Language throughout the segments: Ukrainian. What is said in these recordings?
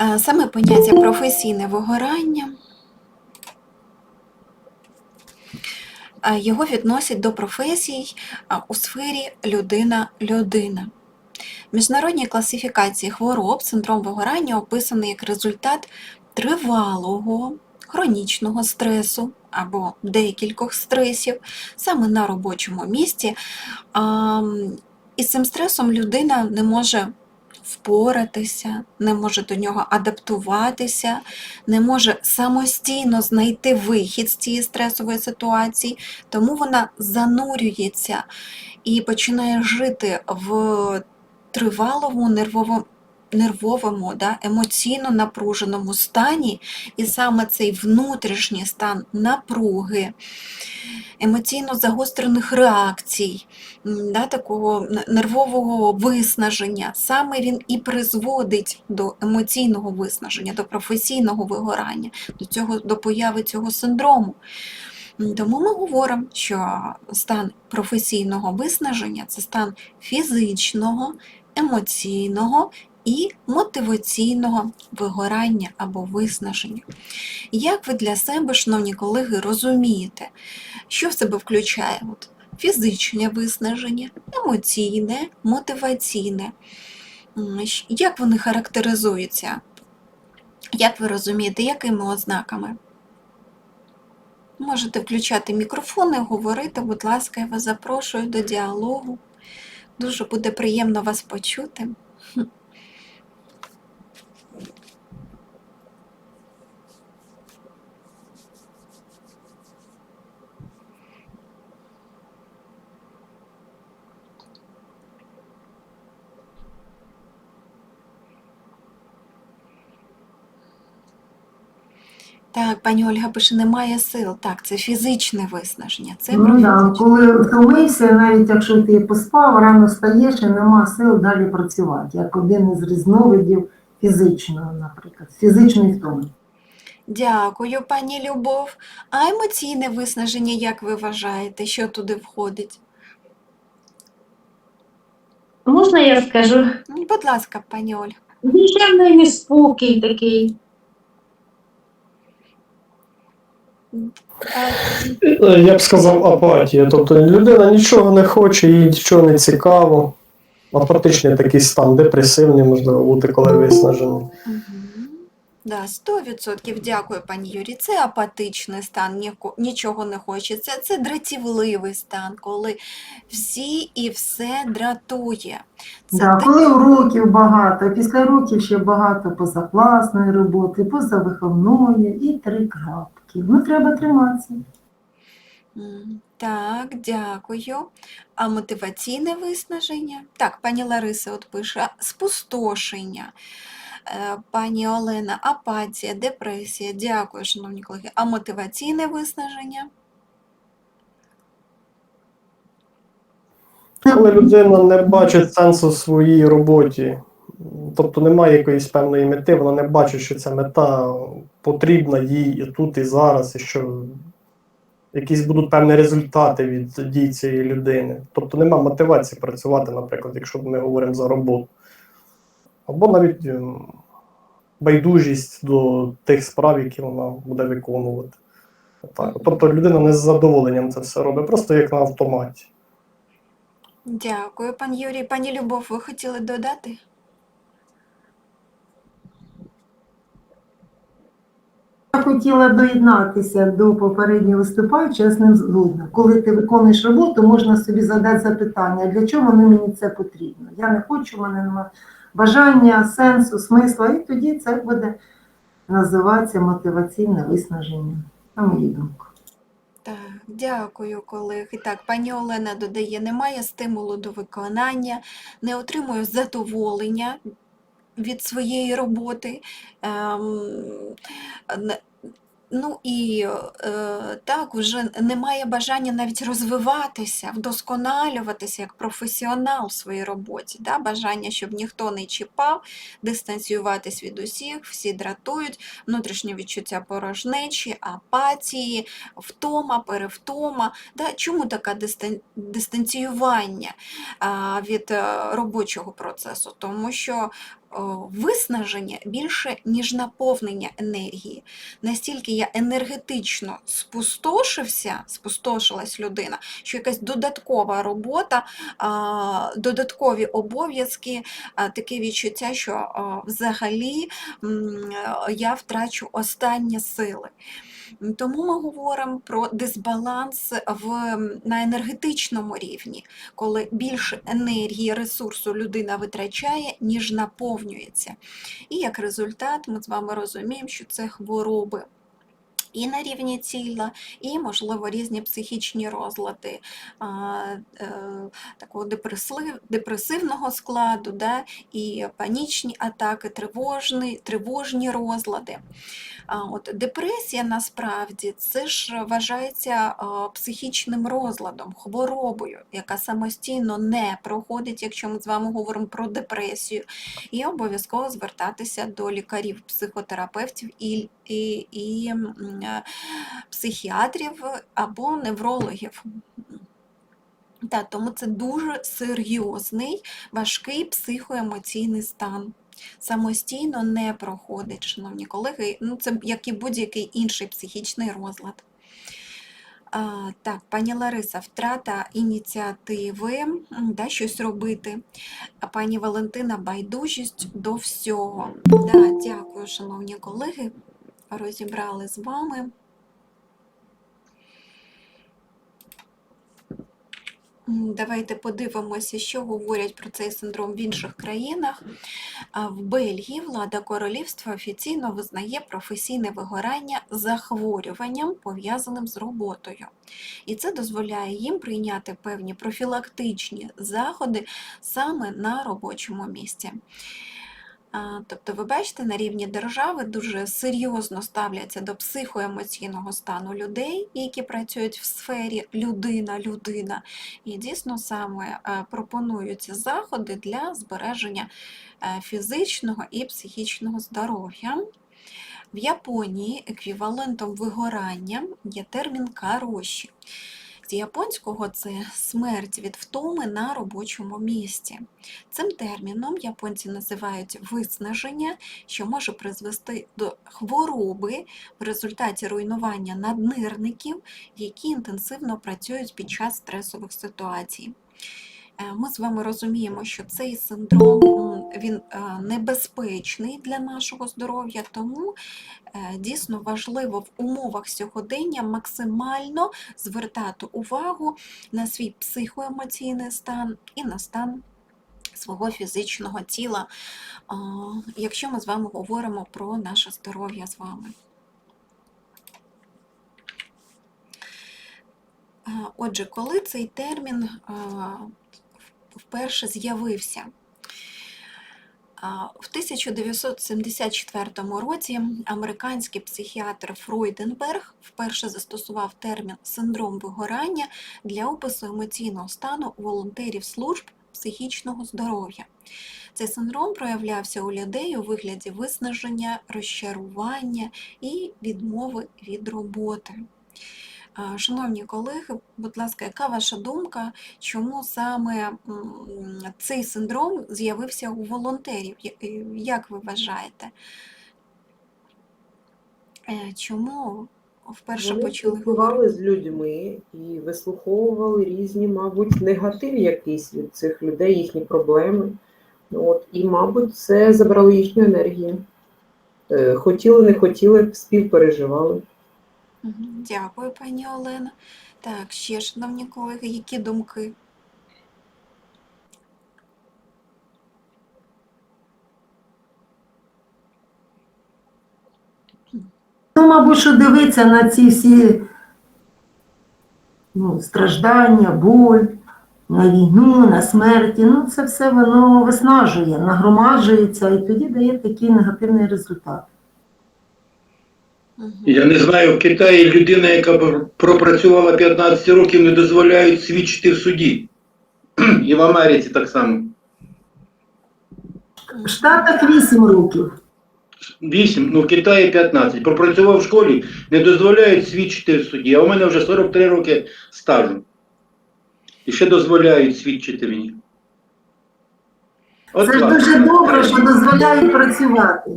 Е, Саме поняття професійне вигорання. е, Його відносять до професій у сфері людина-людина. Міжнародній класифікації хвороб синдром вигорання описаний як результат тривалого хронічного стресу або декількох стресів саме на робочому місці. І з цим стресом людина не може впоратися, не може до нього адаптуватися, не може самостійно знайти вихід з цієї стресової ситуації, тому вона занурюється і починає жити в тривалому нервовому. Нервовому, да, емоційно напруженому стані, і саме цей внутрішній стан напруги, емоційно загострених реакцій, да, такого нервового виснаження, саме він і призводить до емоційного виснаження, до професійного вигорання, до, цього, до появи цього синдрому. Тому ми говоримо, що стан професійного виснаження це стан фізичного, емоційного і мотиваційного вигорання або виснаження. Як ви для себе, шановні колеги, розумієте, що в себе включає от, фізичне виснаження, емоційне, мотиваційне? Як вони характеризуються? Як ви розумієте, якими ознаками? Можете включати мікрофони, говорити, будь ласка, я вас запрошую до діалогу. Дуже буде приємно вас почути. Так, пані Ольга пише, немає сил. Так, це фізичне виснаження. Це Ну да, коли втомився, навіть якщо ти поспав, рано встаєш і нема сил далі працювати, як один із різновидів фізичного, наприклад, фізичної втоми. Дякую, пані Любов. А емоційне виснаження, як ви вважаєте, що туди входить? Можна я скажу? Будь ласка, пані Ольга. Душевний неспокій такий. А, Е, Я б сказав апатія. Тобто людина нічого не хоче, їй нічого не цікаво. Апатичний такий стан, депресивний, можливо, бути, коли виснажений. Да, 100% дякую, пані Юрі. Це апатичний стан, нічого не хочеться. Це дратівливий стан, коли всі і все дратує. Це Да, те- коли уроків багато, після уроків ще багато позакласної роботи, позавиховної і три крапки. Ну, треба триматися. Так, дякую. А мотиваційне виснаження? Так, пані Лариса от пише спустошення. Е, Пані Олена, апатія, депресія. Дякую, шановні колеги. А мотиваційне виснаження? Коли людина не бачить сенсу своїй роботі, тобто немає якоїсь певної мети, вона не бачить, що ця мета потрібна їй і тут, і зараз, і що якісь будуть певні результати від дій цієї людини. Тобто нема мотивації працювати, наприклад, якщо ми говоримо за роботу. Або навіть ем, байдужість до тих справ, які вона буде виконувати. Так. Тобто людина не з задоволенням це все робить, просто як на автоматі. Дякую, пан Юрій. Пані Любов, ви хотіли додати? Я хотіла доєднатися до попереднього виступаючого, я з ним згодна. Коли ти виконуєш роботу, можна собі задати запитання, для чого мені це потрібно. Я не хочу, в мене немає бажання, сенсу, смисла, і тоді це буде називатися мотиваційне виснаження, на мою думку. Так, дякую, колеги. Так, пані Олена додає, немає стимулу до виконання, не отримую задоволення від своєї роботи. Ем, Ну і е, так, вже немає бажання навіть розвиватися, вдосконалюватися як професіонал в своїй роботі. Да? Бажання, щоб ніхто не чіпав, дистанціюватись від усіх, всі дратують, внутрішнє відчуття порожнечі, апатії, втома, перевтома. Да? Чому таке дистан- дистанціювання від е, робочого процесу? Тому що виснаження більше, ніж наповнення енергії. Настільки я енергетично спустошився, спустошилась людина, що якась додаткова робота, додаткові обов'язки, таке відчуття, що взагалі я втрачу останні сили. Тому ми говоримо про дисбаланс в, на енергетичному рівні, коли більше енергії, ресурсу людина витрачає, ніж наповнюється. І як результат, ми з вами розуміємо, що це хвороби. І на рівні тіла, і, можливо, різні психічні розлади е, такого депресив, депресивного складу, да, і панічні атаки, тривожні, тривожні розлади. От депресія насправді це ж вважається психічним розладом, хворобою, яка самостійно не проходить, якщо ми з вами говоримо про депресію, і обов'язково звертатися до лікарів, психотерапевтів і, і, і е, психіатрів або неврологів. Та, тому це дуже серйозний, важкий психоемоційний стан. Самостійно не проходить, шановні колеги. Ну, це як і будь-який інший психічний розлад. А, так, пані Лариса, втрата ініціативи, да, щось робити. А пані Валентина, байдужість до всього. Да, дякую, шановні колеги. Розібрали з вами. Давайте подивимося, що говорять про цей синдром в інших країнах. В Бельгії влада королівства офіційно визнає професійне вигорання захворюванням, пов'язаним з роботою. І це дозволяє їм прийняти певні профілактичні заходи саме на робочому місці. Тобто, ви бачите, на рівні держави дуже серйозно ставляться до психоемоційного стану людей, які працюють в сфері людина-людина. І дійсно саме е, пропонуються заходи для збереження е, фізичного і психічного здоров'я. В Японії еквівалентом вигорання є термін кароші. З японського це смерть від втоми на робочому місці. Цим терміном японці називають виснаження, що може призвести до хвороби в результаті руйнування наднирників, які інтенсивно працюють під час стресових ситуацій. Е, Ми з вами розуміємо, що цей синдром він е, небезпечний для нашого здоров'я, тому е, дійсно важливо в умовах сьогодення максимально звертати увагу на свій психоемоційний стан і на стан свого фізичного тіла, якщо ми з вами говоримо про наше здоров'я з вами. Отже, коли цей термін вперше з'явився? В 1974 році американський психіатр Фройденберг вперше застосував термін синдром вигорання для опису емоційного стану волонтерів служб психічного здоров'я. Цей синдром проявлявся у людей у вигляді виснаження, розчарування і відмови від роботи. А, Шановні колеги, будь ласка, яка ваша думка, чому саме цей синдром з'явився у волонтерів? Е, Як ви вважаєте? Е, Чому вперше Вони почали спілкували з людьми і вислуховували різні, мабуть, негатив якийсь від цих людей, їхні проблеми. От, і, мабуть, це забрало їхню енергію. Е, Хотіли, не хотіли, співпереживали. Дякую, пані Олена. Так, ще, шановні колеги, які думки? Ну, мабуть, що дивитися на ці всі ну, страждання, боль, на війну, на смерті, ну це все воно виснажує, нагромаджується і тоді дає такий негативний результат. Я не знаю, в Китаї людина, яка пр- пропрацювала 15 років, не дозволяють свідчити в суді. І в Америці так само. В Штатах 8 років. 8, ну в Китаї 15. Пропрацював в школі, не дозволяють свідчити в суді. А у мене вже 43 роки стажу. І ще дозволяють свідчити мені. От Це ж так. дуже добре, що дозволяють працювати.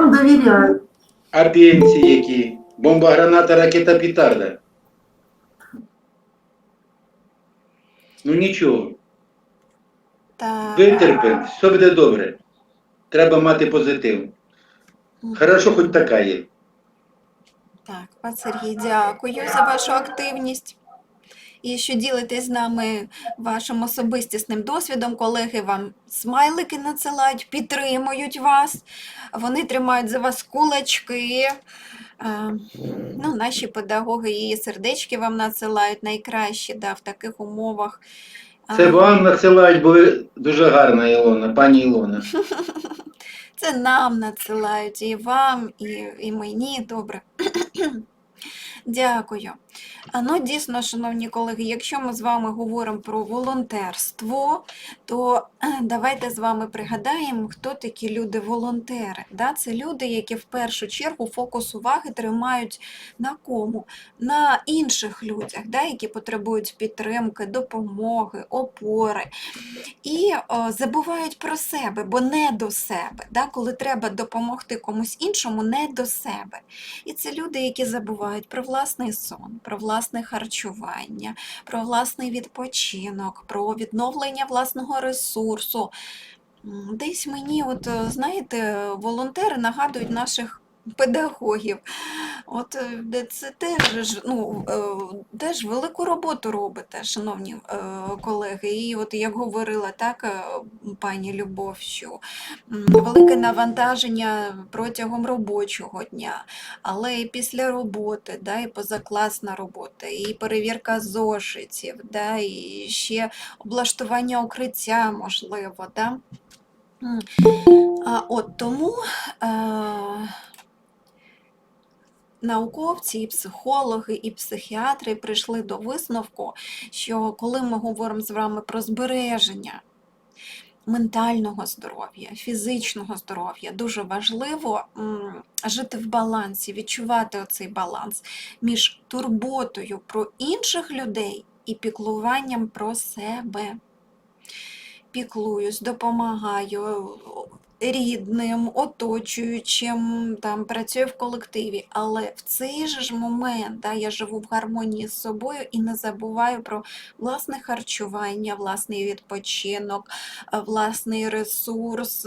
Вам довіряють. А пенсії які? Бомба, граната, ракета, петарда. Ну нічого, Та... витерпимо, все буде добре. Треба мати позитив. Хорошо, хоч така є. Так, пан Сергій, дякую за вашу активність. І що ділитесь з нами вашим особистісним досвідом, колеги вам смайлики надсилають, підтримують вас, вони тримають за вас кулачки. Е, Ну, наші педагоги і сердечки вам надсилають найкраще да, в таких умовах. Це вам надсилають, бо ви дуже гарна Ілона, пані Ілона. Це нам надсилають і вам, і, і мені. Добре. Дякую. Ну, дійсно, шановні колеги, якщо ми з вами говоримо про волонтерство, то давайте з вами пригадаємо, хто такі люди-волонтери. Да? Це люди, які в першу чергу фокус уваги тримають на кому? На інших людях, да? які потребують підтримки, допомоги, опори. І о, забувають про себе, бо не до себе. Да? Коли треба допомогти комусь іншому, не до себе. І це люди, які забувають про власний сон, про власне харчування, про власний відпочинок, про відновлення власного ресурсу. Десь мені, от е, знаєте, волонтери нагадують наших педагогів. От е, це теж, ну, е, теж велику роботу робите, шановні е, колеги. І от як говорила так пані Любов, що велике навантаження протягом робочого дня, але і після роботи, да, і позакласна робота, і перевірка зошитів, да, і ще облаштування укриття, можливо. Да? От тому е, науковці, і психологи, і психіатри прийшли до висновку, що коли ми говоримо з вами про збереження ментального здоров'я, фізичного здоров'я, дуже важливо жити в балансі, відчувати оцей баланс між турботою про інших людей і піклуванням про себе. Піклуюсь, допомагаю рідним, оточуючим, там, працюю в колективі, але в цей же ж момент да, я живу в гармонії з собою і не забуваю про власне харчування, власний відпочинок, власний ресурс,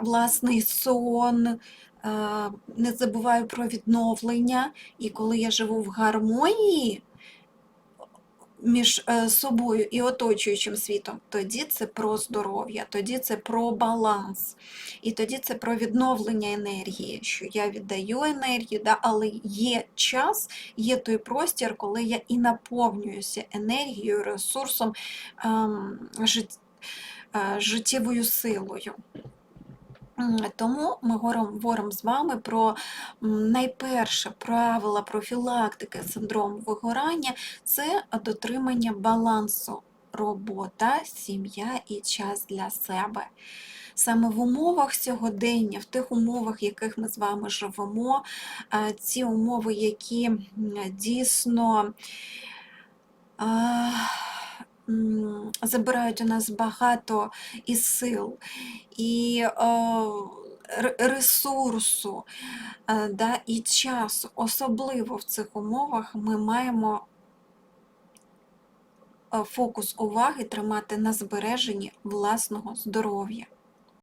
власний сон. Не забуваю про відновлення, і коли я живу в гармонії між е, собою і оточуючим світом, тоді це про здоров'я, тоді це про баланс, і тоді це про відновлення енергії, що я віддаю енергію, да, але є час, є той простір, коли я і наповнююся енергією, ресурсом, ем, е, життєвою силою. Тому ми говоримо, з вами про найперше правила профілактики синдрому вигорання це дотримання балансу робота, сім'я і час для себе. Саме в умовах сьогодення, в тих умовах, в яких ми з вами живемо, е, ці умови, які дійсно м, забирають у нас багато і сил, і е, ресурсу, е, да, і часу. Особливо в цих умовах ми маємо е, фокус уваги тримати на збереженні власного здоров'я.